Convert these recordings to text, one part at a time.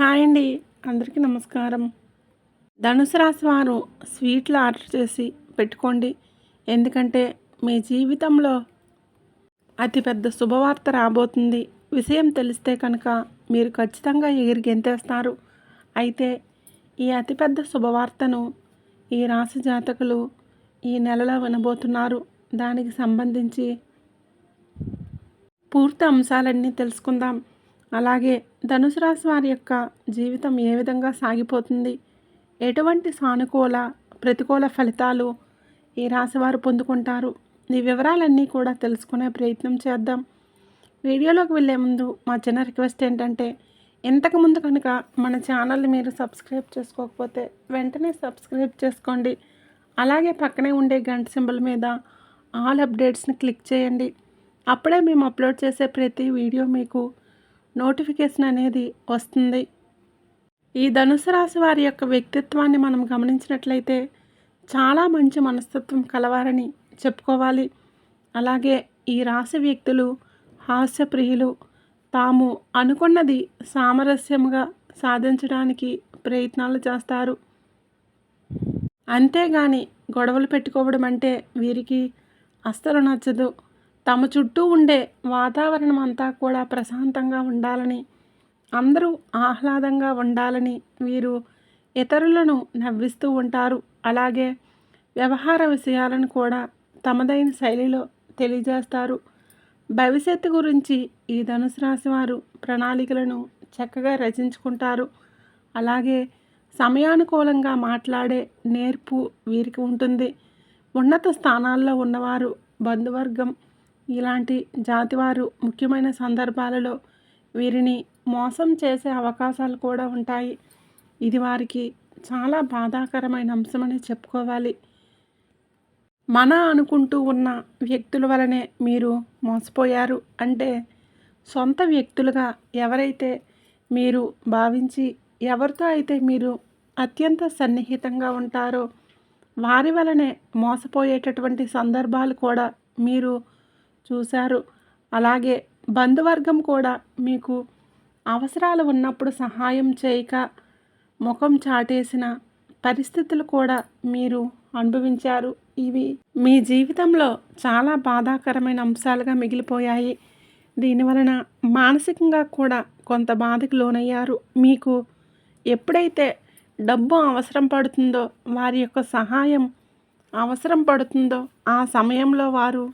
Hi అండి. అందరికీ నమస్కారం. ధనుసు రాశి వారు స్వీట్లు ఆర్డర్ చేసి పెట్టుకోండి. ఎందుకంటే మీ జీవితంలో అతిపెద్ద శుభవార్త రాబోతుంది. విషయం తెలిస్తే కనుక మీరు ఖచ్చితంగా ఎగిరి గెంతేస్తారు. అయితే ఈ అతిపెద్ద శుభవార్తను ఈ రాశి జాతకులు ఈ నెలలో వినబోతున్నారు. దానికి సంబంధించి పూర్తి అంశాలన్నీ తెలుసుకుందాం. అలాగే ధనుసు రాశి వారి యొక్క జీవితం ఏ విధంగా సాగిపోతుంది? ఎటువంటి సానుకూల ప్రతికూల ఫలితాలు ఈ రాశివారు పొందుకుంటారు? ఈ వివరాలన్నీ కూడా తెలుసుకునే ప్రయత్నం చేద్దాం. వీడియోలోకి వెళ్ళే ముందు మా చిన్న రిక్వెస్ట్ ఏంటంటే ఇంతకుముందు కనుక మన ఛానల్ని మీరు సబ్స్క్రైబ్ చేసుకోకపోతే వెంటనే సబ్స్క్రైబ్ చేసుకోండి. అలాగే పక్కనే ఉండే గంట సింబల్ మీద ఆల్ అప్డేట్స్ని క్లిక్ చేయండి. అప్పుడే మేము అప్లోడ్ చేసే ప్రతి వీడియో మీకు నోటిఫికేషన్ అనేది వస్తుంది. ఈ ధనుసు రాశి వారి యొక్క వ్యక్తిత్వాన్ని మనం గమనించినట్లయితే చాలా మంచి మనస్తత్వం కలవారని చెప్పుకోవాలి. అలాగే ఈ రాశి వ్యక్తులు హాస్యప్రియులు తాము అనుకున్నది సామరస్యముగా సాధించడానికి ప్రయత్నాలు చేస్తారు. అంతేగాని గొడవలు పెట్టుకోవడం అంటే వీరికి అస్సలు నచ్చదు. తమ చుట్టూ ఉండే వాతావరణం అంతా కూడా ప్రశాంతంగా ఉండాలని అందరూ ఆహ్లాదంగా ఉండాలని వీరు ఇతరులను నవ్విస్తూ ఉంటారు. అలాగే వ్యవహార విషయాలను కూడా తమదైన శైలిలో తెలియజేస్తారు. భవిష్యత్తు గురించి ఈ ధనుసు రాశి వారు ప్రణాళికలను చక్కగా రచించుకుంటారు. అలాగే సమయానుకూలంగా మాట్లాడే నేర్పు వీరికి ఉంటుంది. ఉన్నత స్థానాల్లో ఉన్నవారు బంధువర్గం ఇలాంటి జాతివారు ముఖ్యమైన సందర్భాలలో వీరిని మోసం చేసే అవకాశాలు కూడా ఉంటాయి. ఇది వారికి చాలా బాధాకరమైన అంశమని చెప్పుకోవాలి. మన అనుకుంటూ ఉన్న వ్యక్తుల వలనే మీరు మోసపోయారు అంటే సొంత వ్యక్తులుగా ఎవరైతే మీరు భావించి ఎవరితో అయితే మీరు అత్యంత సన్నిహితంగా ఉంటారో వారి వలనే మోసపోయేటటువంటి సందర్భాలు కూడా మీరు చూశారు. అలాగే బంధువర్గం కూడా మీకు అవసరాలు ఉన్నప్పుడు సహాయం చేయక ముఖం చాటేసిన పరిస్థితులు కూడా మీరు అనుభవించారు. ఇవి మీ జీవితంలో చాలా బాధాకరమైన అంశాలుగా మిగిలిపోయాయి. దీనివలన మానసికంగా కూడా కొంత బాధకు లోనయ్యారు. మీకు ఎప్పుడైతే డబ్బు అవసరం పడుతుందో వారి యొక్క సహాయం అవసరం పడుతుందో ఆ సమయంలో వారు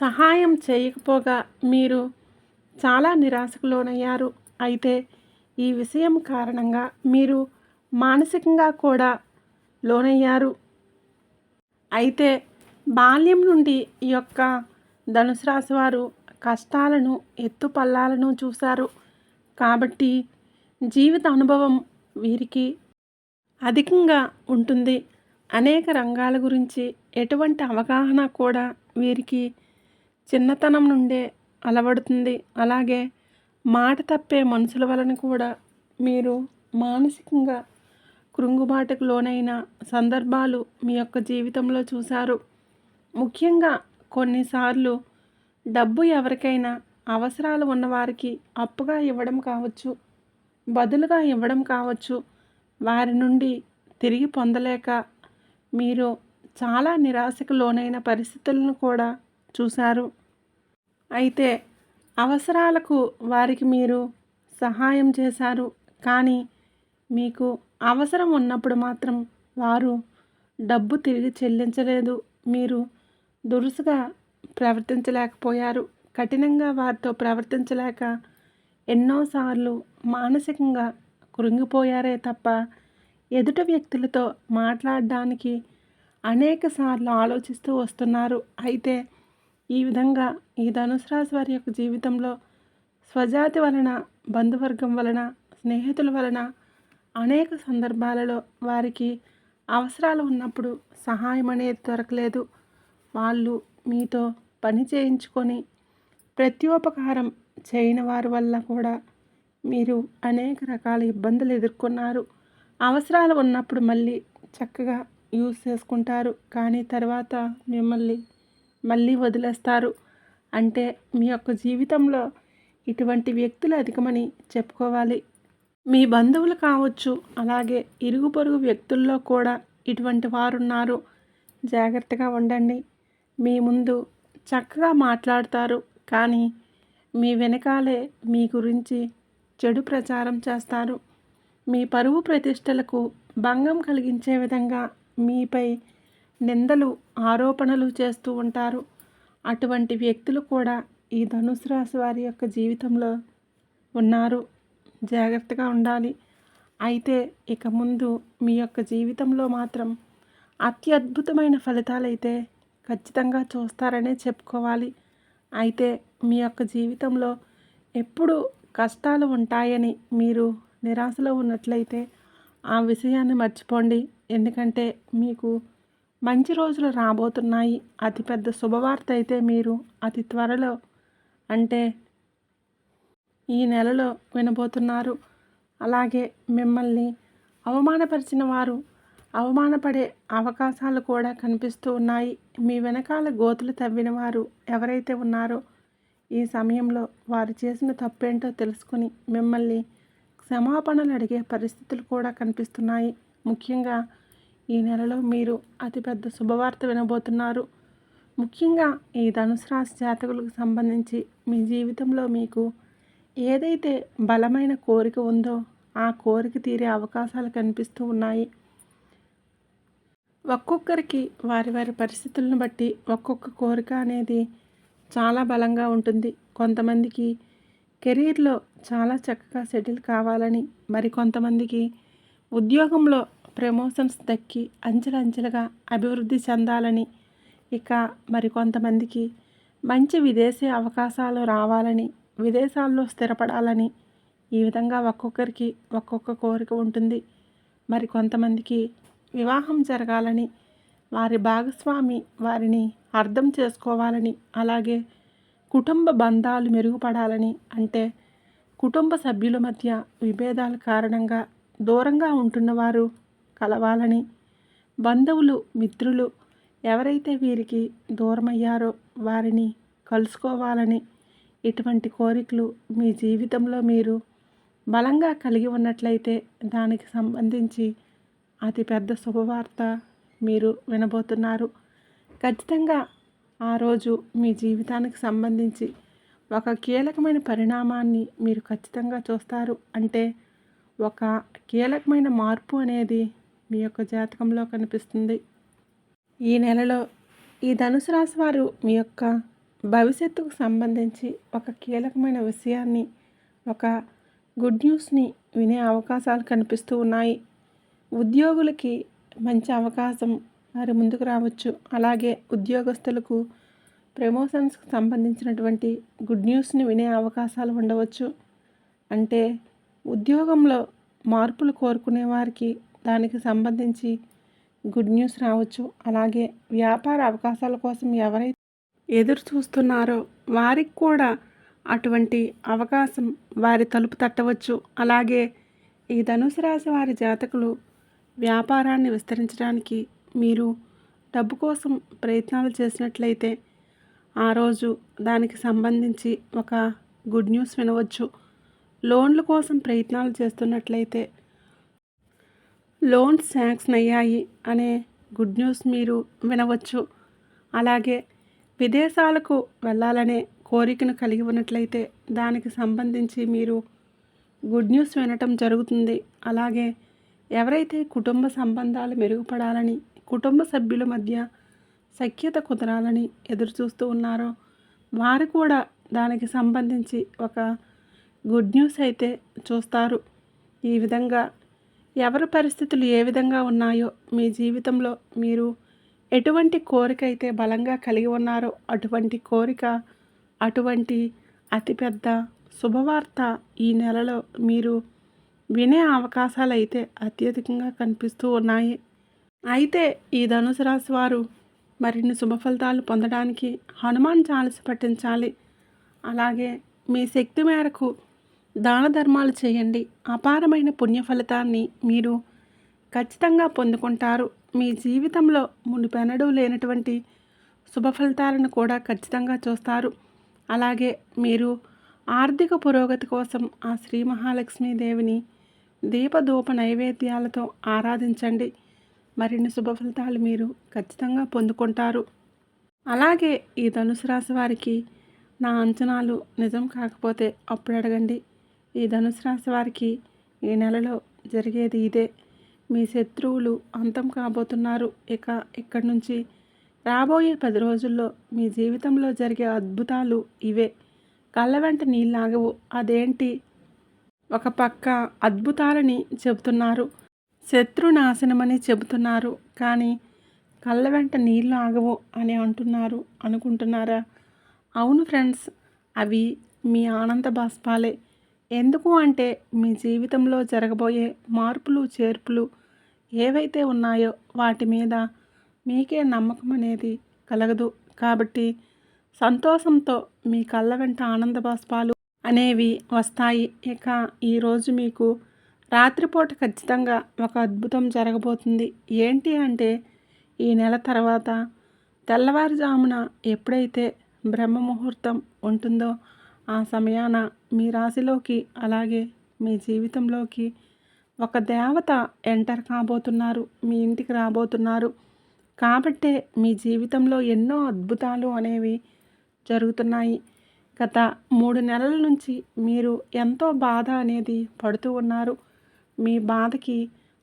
సహాయం చేయకపోగా మీరు చాలా నిరాశకు లోనయ్యారు. అయితే ఈ విషయం కారణంగా మీరు మానసికంగా కూడా లోనయ్యారు. అయితే బాల్యం నుండి ఈ యొక్క ధనుసు రాశి వారు కష్టాలను ఎత్తుపల్లాలను చూశారు. కాబట్టి జీవిత అనుభవం వీరికి అధికంగా ఉంటుంది. అనేక రంగాల గురించి ఎటువంటి అవగాహన కూడా వీరికి చిన్నతనం నుండే అలవడుతుంది. అలాగే మాట తప్పే మనుషుల వలన కూడా మీరు మానసికంగా కృంగుబాటుకు లోనైన సందర్భాలు మీ యొక్క జీవితంలో చూశారు. ముఖ్యంగా కొన్నిసార్లు డబ్బు ఎవరికైనా అవసరాలు ఉన్నవారికి అప్పుగా ఇవ్వడం కావచ్చు బదులుగా ఇవ్వడం కావచ్చు. వారి నుండి తిరిగి పొందలేక మీరు చాలా నిరాశకు లోనైన పరిస్థితులను కూడా చూశారు. అయితే అవసరాలకు వారికి మీరు సహాయం చేశారు. కానీ మీకు అవసరం ఉన్నప్పుడు మాత్రం వారు డబ్బు తిరిగి చెల్లించలేదు. మీరు దురుసుగా ప్రవర్తించలేకపోయారు. కఠినంగా వారితో ప్రవర్తించలేక ఎన్నోసార్లు మానసికంగా కృంగిపోయారే తప్ప ఎదుట వ్యక్తులతో మాట్లాడడానికి అనేక సార్లు ఆలోచిస్తూ వస్తున్నారు. అయితే ఈ విధంగా ఈ ధనుసు రాశి వారి యొక్క జీవితంలో స్వజాతి వలన బంధువర్గం వలన స్నేహితుల వలన అనేక సందర్భాలలో వారికి అవసరాలు ఉన్నప్పుడు సహాయం అనేది దొరకలేదు. వాళ్ళు మీతో పని చేయించుకొని ప్రత్యోపకారం చేయని వారి వల్ల కూడా మీరు అనేక రకాల ఇబ్బందులు ఎదుర్కొన్నారు. అవసరాలు ఉన్నప్పుడు మళ్ళీ చక్కగా యూజ్ చేసుకుంటారు. కానీ తర్వాత మిమ్మల్ని మళ్ళీ వదిలేస్తారు. అంటే మీ యొక్క జీవితంలో ఇటువంటి వ్యక్తులు అధికమని చెప్పుకోవాలి. మీ బంధువులు కావచ్చు అలాగే ఇరుగు పొరుగు వ్యక్తుల్లో కూడా ఇటువంటి వారున్నారు. జాగ్రత్తగా ఉండండి. మీ ముందు చక్కగా మాట్లాడతారు. కానీ మీ వెనకాలే మీ గురించి చెడు ప్రచారం చేస్తారు. మీ పరువు ప్రతిష్టలకు భంగం కలిగించే విధంగా మీపై నిందలు ఆరోపణలు చేస్తూ ఉంటారు. అటువంటి వ్యక్తులు కూడా ఈ ధనుసు రాశి వారి యొక్క జీవితంలో ఉన్నారు. జాగ్రత్తగా ఉండాలి. అయితే ఇక ముందు మీ యొక్క జీవితంలో మాత్రం అత్యద్భుతమైన ఫలితాలైతే ఖచ్చితంగా చూస్తారనే చెప్పుకోవాలి. అయితే మీ యొక్క జీవితంలో ఎప్పుడు కష్టాలు ఉంటాయని మీరు నిరాశలో ఉన్నట్లయితే ఆ విషయాన్ని మర్చిపోండి. ఎందుకంటే మీకు మంచి రోజులు రాబోతున్నాయి. అతిపెద్ద శుభవార్త అయితే మీరు అతి త్వరలో అంటే ఈ నెలలో వినబోతున్నారు. అలాగే మిమ్మల్ని అవమానపరిచిన వారు అవమానపడే అవకాశాలు కూడా కనిపిస్తూ ఉన్నాయి. మీ వెనకాల గోతులు తవ్విన వారు ఎవరైతే ఉన్నారో ఈ సమయంలో వారు చేసిన తప్పేంటో తెలుసుకుని మిమ్మల్ని క్షమాపణలు అడిగే పరిస్థితులు కూడా కనిపిస్తున్నాయి. ముఖ్యంగా ఈ నెలలో మీరు అతిపెద్ద శుభవార్త వినబోతున్నారు. ముఖ్యంగా ఈ ధనుసు రాశి జాతకులకు సంబంధించి మీ జీవితంలో మీకు ఏదైతే బలమైన కోరిక ఉందో ఆ కోరిక తీరే అవకాశాలు కనిపిస్తూ ఉన్నాయి. ఒక్కొక్కరికి వారి వారి పరిస్థితులను బట్టి ఒక్కొక్క కోరిక అనేది చాలా బలంగా ఉంటుంది. కొంతమందికి కెరీర్లో చాలా చక్కగా సెటిల్ కావాలని మరి కొంతమందికి ఉద్యోగంలో ప్రమోషన్స్ దక్కి అంచెలంచెలుగా అభివృద్ధి చెందాలని ఇక మరి కొంతమందికి మంచి విదేశీ అవకాశాలు రావాలని విదేశాల్లో స్థిరపడాలని ఈ విధంగా ఒక్కొక్కరికి ఒక్కొక్క కోరిక ఉంటుంది. మరి కొంతమందికి వివాహం జరగాలని వారి భాగస్వామి వారిని అర్థం చేసుకోవాలని అలాగే కుటుంబ బంధాలు మెరుగుపడాలని అంటే కుటుంబ సభ్యుల మధ్య విభేదాల కారణంగా దూరంగా ఉంటున్నవారు కలవాలని. బంధువులు మిత్రులు ఎవరైతే వీరికి దూరమయ్యారో వారిని కలుసుకోవాలని ఇటువంటి కోరికలు మీ జీవితంలో మీరు బలంగా కలిగి ఉన్నట్లయితే దానికి సంబంధించి అతి పెద్ద శుభవార్త మీరు వినబోతున్నారు. ఖచ్చితంగా ఆ రోజు మీ జీవితానికి సంబంధించి ఒక కీలకమైన పరిణామాన్ని మీరు ఖచ్చితంగా చూస్తారు. అంటే ఒక కీలకమైన మార్పు అనేది మీ యొక్క జాతకంలో కనిపిస్తుంది. ఈ నెలలో ఈ ధనుసు రాశి వారు మీ యొక్క భవిష్యత్తుకు సంబంధించి ఒక కీలకమైన విషయాన్ని ఒక గుడ్ న్యూస్ని వినే అవకాశాలు కనిపిస్తూ ఉన్నాయి. ఉద్యోగులకి మంచి అవకాశం వారు ముందుకు రావచ్చు. అలాగే ఉద్యోగస్తులకు ప్రమోషన్స్కి సంబంధించినటువంటి గుడ్ న్యూస్ని వినే అవకాశాలు ఉండవచ్చు. అంటే ఉద్యోగంలో మార్పులు కోరుకునే వారికి దానికి సంబంధించి గుడ్ న్యూస్ రావచ్చు. అలాగే వ్యాపార అవకాశాల కోసం ఎవరైతే ఎదురు చూస్తున్నారో వారికి కూడా అటువంటి అవకాశం వారి తలుపు తట్టవచ్చు. అలాగే ఈ ధనుసు రాశి వారి జాతకులు వ్యాపారాన్ని విస్తరించడానికి మీరు డబ్బు కోసం ప్రయత్నాలు చేసినట్లయితే ఆ రోజు దానికి సంబంధించి ఒక గుడ్ న్యూస్ వినవచ్చు. లోన్ల కోసం ప్రయత్నాలు చేస్తున్నట్లయితే లోన్ శాంక్షన్ అయ్యాయి అనే గుడ్ న్యూస్ మీరు వినవచ్చు. అలాగే విదేశాలకు వెళ్ళాలనే కోరికను కలిగి ఉన్నట్లయితే దానికి సంబంధించి మీరు గుడ్ న్యూస్ వినటం జరుగుతుంది. అలాగే ఎవరైతే కుటుంబ సంబంధాలు మెరుగుపడాలని కుటుంబ సభ్యుల మధ్య సఖ్యత కుదరాలని ఎదురు చూస్తూ ఉన్నారో వారు కూడా దానికి సంబంధించి ఒక గుడ్ న్యూస్ అయితే చూస్తారు. ఈ విధంగా ఎవరి పరిస్థితులు ఏ విధంగా ఉన్నాయో మీ జీవితంలో మీరు ఎటువంటి కోరిక అయితే బలంగా కలిగి ఉన్నారో అటువంటి కోరిక అటువంటి అతిపెద్ద శుభవార్త ఈ నెలలో మీరు వినే అవకాశాలు అయితే అత్యధికంగా కనిపిస్తూ ఉన్నాయి. అయితే ఈ ధనుసు రాశి వారు మరిన్ని శుభ ఫలితాలు పొందడానికి హనుమాన్ చాలసి పట్టించాలి అలాగే మీ శక్తి మేరకు దాన ధర్మాలు చేయండి. అపారమైన పుణ్య ఫలితాన్ని మీరు ఖచ్చితంగా పొందుకుంటారు. మీ జీవితంలో మునిపెనడూ లేనటువంటి శుభ ఫలితాలను కూడా ఖచ్చితంగా చూస్తారు. అలాగే మీరు ఆర్థిక పురోగతి కోసం ఆ శ్రీ మహాలక్ష్మీదేవిని దీపధూప నైవేద్యాలతో ఆరాధించండి. మరిన్ని శుభ ఫలితాలు మీరు ఖచ్చితంగా పొందుకుంటారు. అలాగే ఈ ధనుసు రాశి వారికి నా అంచనాలు నిజం కాకపోతే అప్పుడు అడగండి. ఈ ధనుసు రాశి వారికి ఈ నెలలో జరిగేది ఇదే. మీ శత్రువులు అంతం కాబోతున్నారు. ఇక ఇక్కడి నుంచి రాబోయే పది రోజుల్లో మీ జీవితంలో జరిగే అద్భుతాలు ఇవే. కళ్ళ వెంట నీళ్ళాగవు అదేంటి? ఒక పక్క అద్భుతాలని చెబుతున్నారు. శత్రు నాశనమని చెబుతున్నారు. కానీ కళ్ళ వెంట నీళ్ళు ఆగవు అని అంటున్నారు అనుకుంటున్నారా? అవును ఫ్రెండ్స్ అవి మీ ఆనంద బాష్పాలే. ఎందుకు అంటే మీ జీవితంలో జరగబోయే మార్పులు చేర్పులు ఏవైతే ఉన్నాయో వాటి మీద మీకే నమ్మకం అనేది కలగదు. కాబట్టి సంతోషంతో మీ కళ్ళ వెంట ఆనంద బాష్పాలు అనేవి వస్తాయి. ఇక ఈరోజు మీకు రాత్రిపూట ఖచ్చితంగా ఒక అద్భుతం జరగబోతుంది. ఏంటి అంటే ఈ నెల తర్వాత తెల్లవారుజామున ఎప్పుడైతే బ్రహ్మ ముహూర్తం ఉంటుందో ఆ సమయాన మీ రాశిలోకి అలాగే మీ జీవితంలోకి ఒక దేవత ఎంటర్ కాబోతున్నారు మీ ఇంటికి రాబోతున్నారు. కాబట్టే మీ జీవితంలో ఎన్నో అద్భుతాలు అనేవి జరుగుతున్నాయి. గత మూడు నెలల నుంచి మీరు ఎంతో బాధ అనేది పడుతూ ఉన్నారు. మీ బాధకి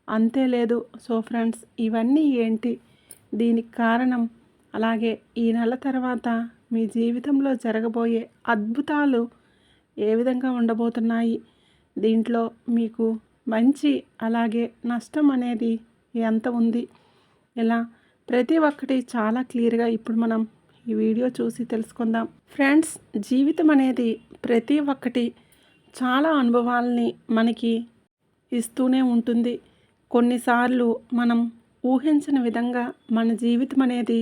అంతే లేదు. సో ఫ్రెండ్స్ ఇవన్నీ ఏంటి? దీనికి కారణం అలాగే ఈ నెల తర్వాత మీ జీవితంలో జరగబోయే అద్భుతాలు ఏ విధంగా ఉండబోతున్నాయి? దీంట్లో మీకు మంచి అలాగే నష్టం అనేది ఎంత ఉంది? ఇలా ప్రతి ఒక్కటి చాలా క్లియర్గా ఇప్పుడు మనం ఈ వీడియో చూసి తెలుసుకుందాం. ఫ్రెండ్స్ జీవితం అనేది ప్రతి ఒక్కటి చాలా అనుభవాల్ని మనకి ఇస్తూనే ఉంటుంది. కొన్నిసార్లు మనం ఊహించిన విధంగా మన జీవితం అనేది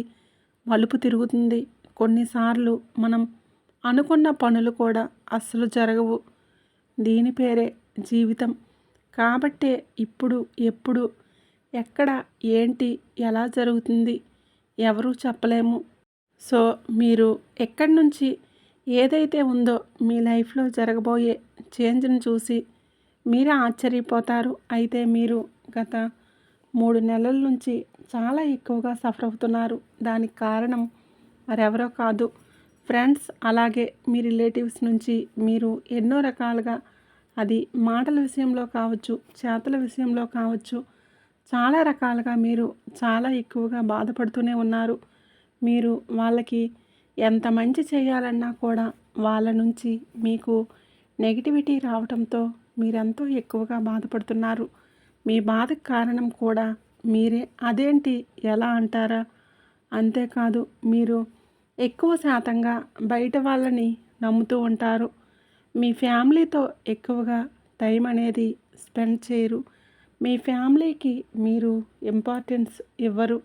మలుపు తిరుగుతుంది. కొన్నిసార్లు మనం అనుకున్న పనులు కూడా అస్సలు జరగవు. దీని పేరే జీవితం. కాబట్టే ఇప్పుడు ఎప్పుడు ఎక్కడ ఏంటి ఎలా జరుగుతుంది ఎవరూ చెప్పలేము. సో మీరు ఎక్కడి నుంచి ఏదైతే ఉందో మీ లైఫ్లో జరగబోయే చేంజ్ని చూసి మీరే ఆశ్చర్యపోతారు. అయితే మీరు గత మూడు నెలల నుంచి చాలా ఎక్కువగా సఫర్ అవుతున్నారు. దానికి కారణం మరెవరో కాదు. ఫ్రెండ్స్ అలాగే మీ రిలేటివ్స్ నుంచి మీరు ఎన్నో రకాలుగా అది మాటల విషయంలో కావచ్చు చేతల విషయంలో కావచ్చు చాలా రకాలుగా మీరు చాలా ఎక్కువగా బాధపడుతూనే ఉన్నారు. మీరు వాళ్ళకి ఎంత మంచి చేయాలన్నా కూడా వాళ్ళ నుంచి మీకు నెగిటివిటీ రావడంతో మీరెంతో ఎక్కువగా బాధపడుతున్నారు. మీ బాధకు కారణం కూడా మీరే. అదేంటి? ఎలా అంటారా? అంతేకాదు మీరు ఎక్కువ శాతంగా బయట వాళ్ళని నమ్ముతూ ఉంటారు. మీ ఫ్యామిలీతో ఎక్కువగా టైం అనేది స్పెండ్ చేయరు. మీ ఫ్యామిలీకి మీరు ఇంపార్టెన్స్ ఇవ్వరు.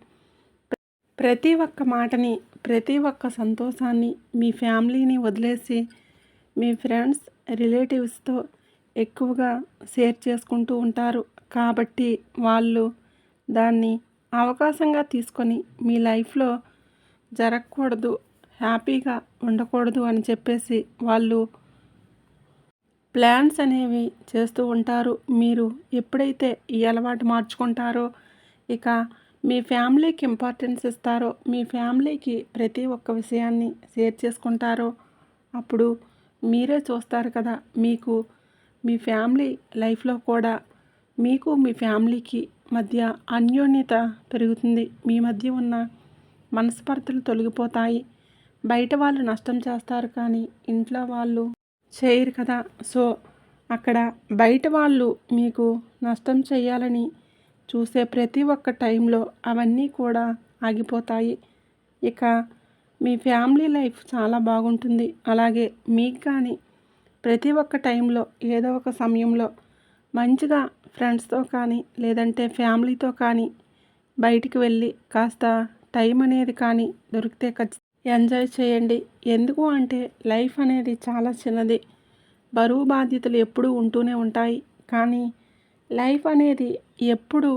ప్రతి ఒక్క మాటని ప్రతి ఒక్క సంతోషాన్ని మీ ఫ్యామిలీని వదిలేసి మీ ఫ్రెండ్స్ రిలేటివ్స్తో ఎక్కువగా షేర్ చేసుకుంటూ ఉంటారు. కాబట్టి వాళ్ళు దాన్ని అవకాశంగా తీసుకొని మీ లైఫ్లో జరగకూడదు హ్యాపీగా ఉండకూడదు అని చెప్పేసి వాళ్ళు ప్లాన్స్ అనేవి చేస్తూ ఉంటారు. మీరు ఎప్పుడైతే ఈ అలవాటు మార్చుకుంటారో ఇక మీ ఫ్యామిలీకి ఇంపార్టెన్స్ ఇస్తారో మీ ఫ్యామిలీకి ప్రతి ఒక్క విషయాన్ని షేర్ చేసుకుంటారో అప్పుడు మీరే చూస్తారు కదా మీకు మీ ఫ్యామిలీ లైఫ్లో కూడా మీకు మీ ఫ్యామిలీకి మధ్య అన్యోన్యత పెరుగుతుంది. మీ మధ్య ఉన్న మనస్పర్ధలు తొలగిపోతాయి. బయట వాళ్ళు నష్టం చేస్తారు కానీ ఇంట్లో వాళ్ళు చేయరు కదా. సో అక్కడ బయట వాళ్ళు మీకు నష్టం చేయాలని చూసే ప్రతి ఒక్క టైంలో అవన్నీ కూడా ఆగిపోతాయి. ఇక మీ ఫ్యామిలీ లైఫ్ చాలా బాగుంటుంది. అలాగే మీకు కానీ ప్రతి ఒక్క టైంలో ఏదో ఒక సమయంలో మంచిగా ఫ్రెండ్స్తో కానీ లేదంటే ఫ్యామిలీతో కానీ బయటికి వెళ్ళి కాస్త టైం అనేది కానీ దొరికితే ఖచ్చితంగా ఎంజాయ్ చేయండి. ఎందుకు అంటే లైఫ్ అనేది చాలా చిన్నది. బరువు బాధ్యతలు ఎప్పుడూ ఉంటూనే ఉంటాయి. కానీ లైఫ్ అనేది ఎప్పుడు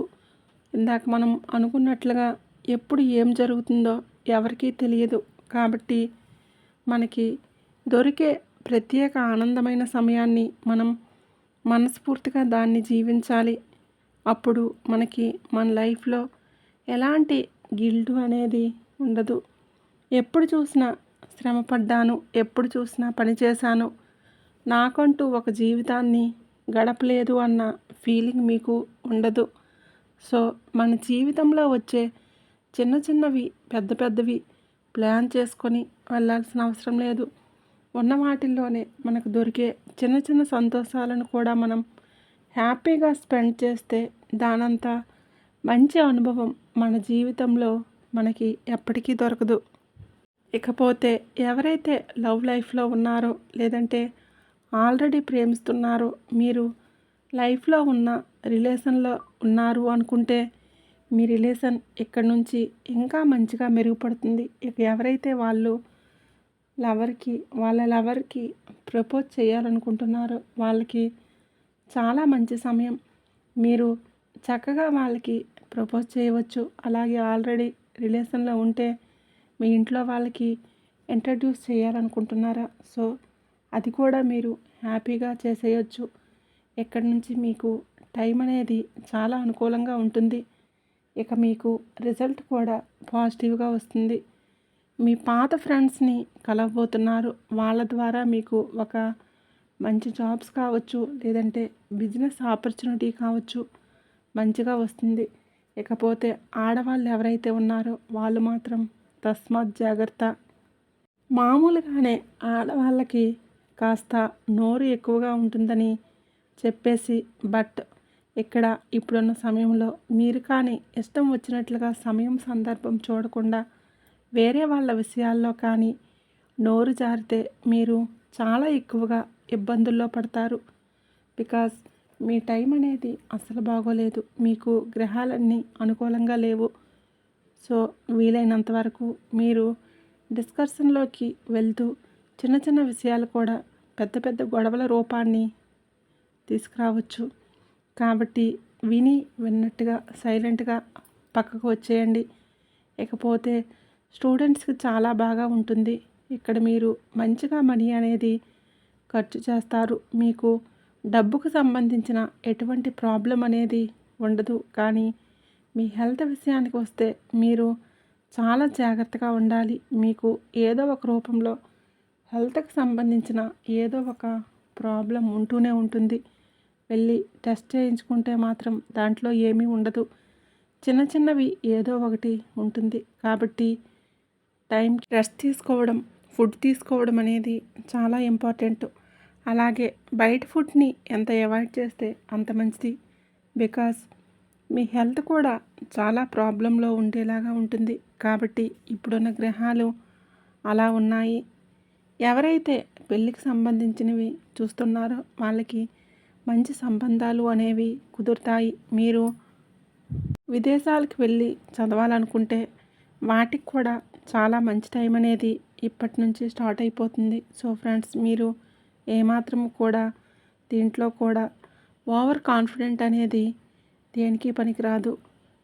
ఇందాక మనం అనుకున్నట్లుగా ఎప్పుడు ఏం జరుగుతుందో ఎవరికీ తెలియదు. కాబట్టి మనకి దొరికే ప్రత్యేక ఆనందమైన సమయాన్ని మనం మనస్ఫూర్తిగా దాన్ని జీవించాలి. అప్పుడు మనకి మన లైఫ్లో ఎలాంటి గిల్డు అనేది ఉండదు. ఎప్పుడు చూసినా శ్రమపడ్డాను ఎప్పుడు చూసినా పని చేశాను. నాకంటూ ఒక జీవితాన్ని గడపలేదు అన్న ఫీలింగ్ మీకు ఉండదు. సో మన జీవితంలో వచ్చే చిన్న చిన్నవి పెద్ద పెద్దవి ప్లాన్ చేసుకొని వెళ్ళాల్సిన అవసరం లేదు. ఉన్న వాటిల్లోనే మనకు దొరికే చిన్న చిన్న సంతోషాలను కూడా మనం హ్యాపీగా స్పెండ్ చేస్తే దానంతా మంచి అనుభవం మన జీవితంలో మనకి ఎప్పటికీ దొరకదు. ఇకపోతే ఎవరైతే లవ్ లైఫ్లో ఉన్నారో లేదంటే ఆల్రెడీ ప్రేమిస్తున్నారో మీరు లైఫ్లో ఉన్న రిలేషన్లో ఉన్నారు అనుకుంటే మీ రిలేషన్ ఇక్కడ నుంచి ఇంకా మంచిగా మెరుగుపడుతుంది. ఇక ఎవరైతే వాళ్ళు లవర్కి వాళ్ళ లవర్కి ప్రపోజ్ చేయాలనుకుంటున్నారు. వాళ్ళకి చాలా మంచి సమయం. మీరు చక్కగా వాళ్ళకి ప్రపోజ్ చేయవచ్చు. అలాగే ఆల్రెడీ రిలేషన్లో ఉంటే మీ ఇంట్లో వాళ్ళకి ఇంట్రడ్యూస్ చేయాలనుకుంటున్నారా? సో అది కూడా మీరు హ్యాపీగా చేసేయచ్చు. ఎక్కడి నుంచి మీకు టైం అనేది చాలా అనుకూలంగా ఉంటుంది. ఇక మీకు రిజల్ట్ కూడా పాజిటివ్గా వస్తుంది. మీ పాత ఫ్రెండ్స్ని కలవబోతున్నారు. వాళ్ళ ద్వారా మీకు ఒక మంచి జాబ్స్ కావచ్చు లేదంటే బిజినెస్ ఆపర్చునిటీ కావచ్చు మంచిగా వస్తుంది. ఇకపోతే ఆడవాళ్ళు ఎవరైతే ఉన్నారో వాళ్ళు మాత్రం తస్మాత్ జాగ్రత్త. మామూలుగానే ఆడవాళ్ళకి కాస్త నోరు ఎక్కువగా ఉంటుందని చెప్పేసి బట్ ఇక్కడ ఇప్పుడున్న సమయంలో మీరు కానీ ఇష్టం వచ్చినట్లుగా సమయం సందర్భం చూడకుండా వేరే వాళ్ళ విషయాల్లో కానీ నోరు జారితే మీరు చాలా ఎక్కువగా ఇబ్బందుల్లో పడతారు. బికాస్ మీ టైం అనేది అసలు బాగోలేదు. మీకు గ్రహాలన్నీ అనుకూలంగా లేవు. సో వీలైనంత వరకు మీరు డిస్కషన్లోకి వెళ్తూ చిన్న చిన్న విషయాలు కూడా పెద్ద పెద్ద గొడవల రూపాన్ని తీసుకురావచ్చు. కాబట్టి విని విన్నట్టుగా సైలెంట్గా పక్కకు వచ్చేయండి. ఇకపోతే స్టూడెంట్స్కి చాలా బాగా ఉంటుంది. ఇక్కడ మీరు మంచిగా మనీ అనేది ఖర్చు చేస్తారు. మీకు డబ్బుకు సంబంధించిన ఎటువంటి ప్రాబ్లం అనేది ఉండదు. కానీ మీ హెల్త్ విషయానికి వస్తే మీరు చాలా జాగ్రత్తగా ఉండాలి. మీకు ఏదో ఒక రూపంలో హెల్త్కి సంబంధించిన ఏదో ఒక ప్రాబ్లం ఉంటూనే ఉంటుంది. వెళ్ళి టెస్ట్ చేయించుకుంటే మాత్రం దాంట్లో ఏమీ ఉండదు. చిన్న చిన్నవి ఏదో ఒకటి ఉంటుంది. కాబట్టి టైం రెస్ట్ తీసుకోవడం ఫుడ్ తీసుకోవడం అనేది చాలా ఇంపార్టెంట్. అలాగే బయట ఫుడ్ని ఎంత అవాయిడ్ చేస్తే అంత మంచిది. బికాస్ మీ హెల్త్ కూడా చాలా ప్రాబ్లంలో ఉండేలాగా ఉంటుంది. కాబట్టి ఇప్పుడున్న గ్రహాలు అలా ఉన్నాయి. ఎవరైతే పెళ్ళికి సంబంధించినవి చూస్తున్నారో వాళ్ళకి మంచి సంబంధాలు అనేవి కుదురుతాయి. మీరు విదేశాలకు వెళ్ళి చదవాలనుకుంటే వాటికి కూడా చాలా మంచి టైం అనేది ఇప్పటి నుంచి స్టార్ట్ అయిపోతుంది. సో ఫ్రెండ్స్ మీరు ఏమాత్రం కూడా దీంట్లో కూడా ఓవర్ కాన్ఫిడెంట్ అనేది దేనికి పనికిరాదు.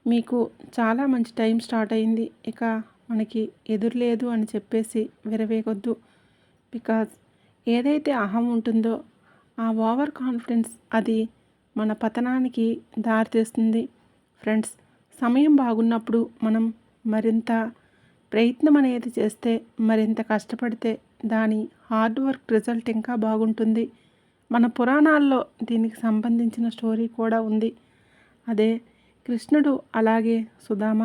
మీకు చాలా మంచి టైం స్టార్ట్ అయింది. ఇక మనకి ఎదురులేదు అని చెప్పేసి విరవేయొద్దు. బికాజ్ ఏదైతే అహం ఉంటుందో ఆ ఓవర్ కాన్ఫిడెన్స్ అది మన పతనానికి దారితీస్తుంది. ఫ్రెండ్స్ సమయం బాగున్నప్పుడు మనం మరింత ప్రయత్నం అనేది చేస్తే మరింత కష్టపడితే దాని హార్డ్ వర్క్ రిజల్ట్ ఇంకా బాగుంటుంది. మన పురాణాల్లో దీనికి సంబంధించిన స్టోరీ కూడా ఉంది. అదే కృష్ణుడు అలాగే సుధామ.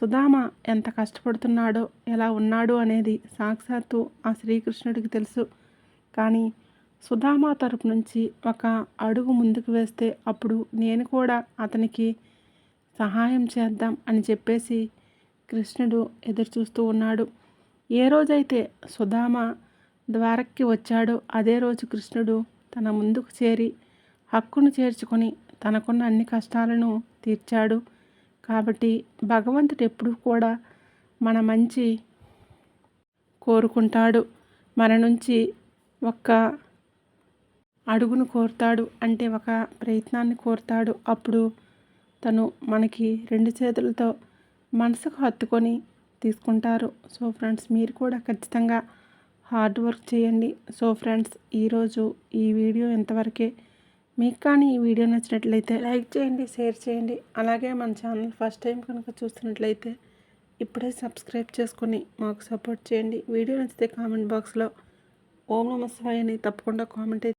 సుధామ ఎంత కష్టపడుతున్నాడో ఎలా ఉన్నాడు అనేది సాక్షాత్తు ఆ శ్రీకృష్ణుడికి తెలుసు. కానీ సుధామ తరపు నుంచి ఒక అడుగు ముందుకు వేస్తే అప్పుడు నేను కూడా అతనికి సహాయం చేద్దాం అని చెప్పేసి కృష్ణుడు ఎదురుచూస్తూ ఉన్నాడు. ఏ రోజైతే సుధామ ద్వారక్కి వచ్చాడో అదే రోజు కృష్ణుడు తన ముందుకు చేరి హక్కును చేర్చుకొని తనకున్న అన్ని కష్టాలను తీర్చాడు. కాబట్టి భగవంతుడు ఎప్పుడు కూడా మన మంచి కోరుకుంటాడు. మన నుంచి ఒక్క అడుగును కోరుతాడు. అంటే ఒక ప్రయత్నాన్ని కోరుతాడు. అప్పుడు తను మనకి రెండు చేతులతో మనసుకు హత్తుకొని తీసుకుంటారు. సో ఫ్రెండ్స్ మీరు కూడా ఖచ్చితంగా హార్డ్ వర్క్ చేయండి. సో ఫ్రెండ్స్ ఈరోజు ఈ వీడియో ఇంతవరకే. మీకు కానీ ఈ వీడియో నచ్చినట్లయితే లైక్ చేయండి షేర్ చేయండి. అలాగే మన ఛానల్ ఫస్ట్ టైం కనుక చూస్తున్నట్లయితే ఇప్పుడే సబ్స్క్రైబ్ చేసుకొని మాకు సపోర్ట్ చేయండి. వీడియో నచ్చితే కామెంట్ బాక్స్లో ఓం నమ అని తప్పకుండా కామెంట్ అయితే